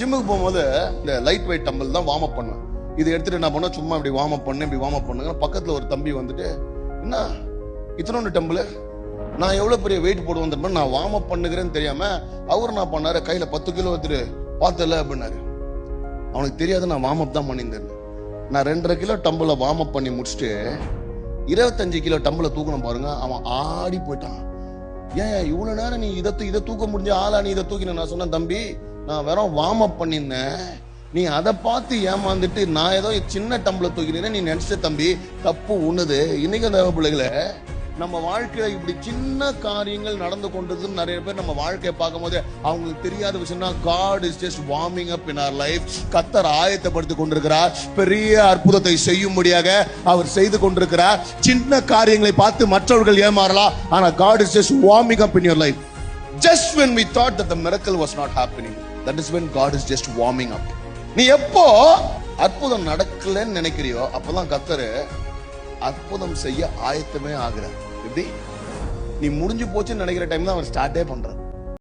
ஜிம்முக்கு போகும்போது இந்த லைட் வெயிட் டம்பிள் தான் வார்ம் அப் பண்ணுவேன். இதை எடுத்துட்டு என்ன பண்ண சும்மா இப்படி வார்ம் அப் பண்ணு இப்படி வார்ம் அப் பண்ணுங்க பக்கத்தில் ஒரு தம்பி வந்துட்டு என்ன? இத்தனோண்டு டம்பிள் நான் எவ்வளோ பெரிய வெயிட் போடுவேன் தெரியுமா? நான் வார்ம் அப் பண்ணுகிறேன்னு தெரியாமல் அவர் நான் பண்ணாரு? கையில் பத்து கிலோ எடுத்துட்டு பார்த்தல அப்படின்னாரு. அவனுக்கு தெரியாது நான் வார்ம் அப் தான் பண்ணியிருந்தேன் நான் ரெண்டரை கிலோ டம்பிளை வார்ம் அப் பண்ணி முடிச்சுட்டு இருபத்தஞ்சு கிலோ டம்பிளை தூக்கணும் பாருங்க. அவன் ஆடி போயிட்டான். ஏன் இவ்வளோ நேரம் நீ இதை இதை தூக்க முடிஞ்ச ஆளா? நீ இதை தூக்கின? நான் சொன்னேன் தம்பி நான் வெறும் வார்ம் அப் பண்ணியிருந்தேன். நீ அதை பார்த்து ஏமாந்துட்டு நான் ஏதோ சின்ன டம்பிள தூக்கினேன்னு நீ நினைச்ச தம்பி தப்பு உண்ணுது. இன்னைக்கு அந்த பிள்ளைகளை நம்ம வாழ்க்கையில இப்படி சின்ன காரியங்கள் நடந்து கொண்டது நிறைய பேர் நம்ம வாழ்க்கையை பார்க்கும்போது அவங்களுக்கு தெரியாத விஷயம்னா God is just warming up in our life கத்தர் ஆயத்தப்படுத்தி கொண்டிருக்கிறார். பெரிய அற்புதத்தை செய்யும்படியாக அவர் செய்து கொண்டிருக்கிறார். சின்ன காரியங்களை பார்த்து மற்றவர்கள் ஏமாறலாம். ஆனா God is just warming up in your life just when me thought the the miracle was not happening. That is when God is just warming up நீ எப்போ அற்புதம் நடக்கலன்னு நினைக்கிறியோ அப்பதான் கத்தரு அற்புதம் செய்ய ஆயத்தமே ஆகுறார். எப்படி? நீ முடிஞ்சு போச்சுன்னு நினைக்கிற டைம் தான் அவர் ஸ்டார்ட்டே பண்றார்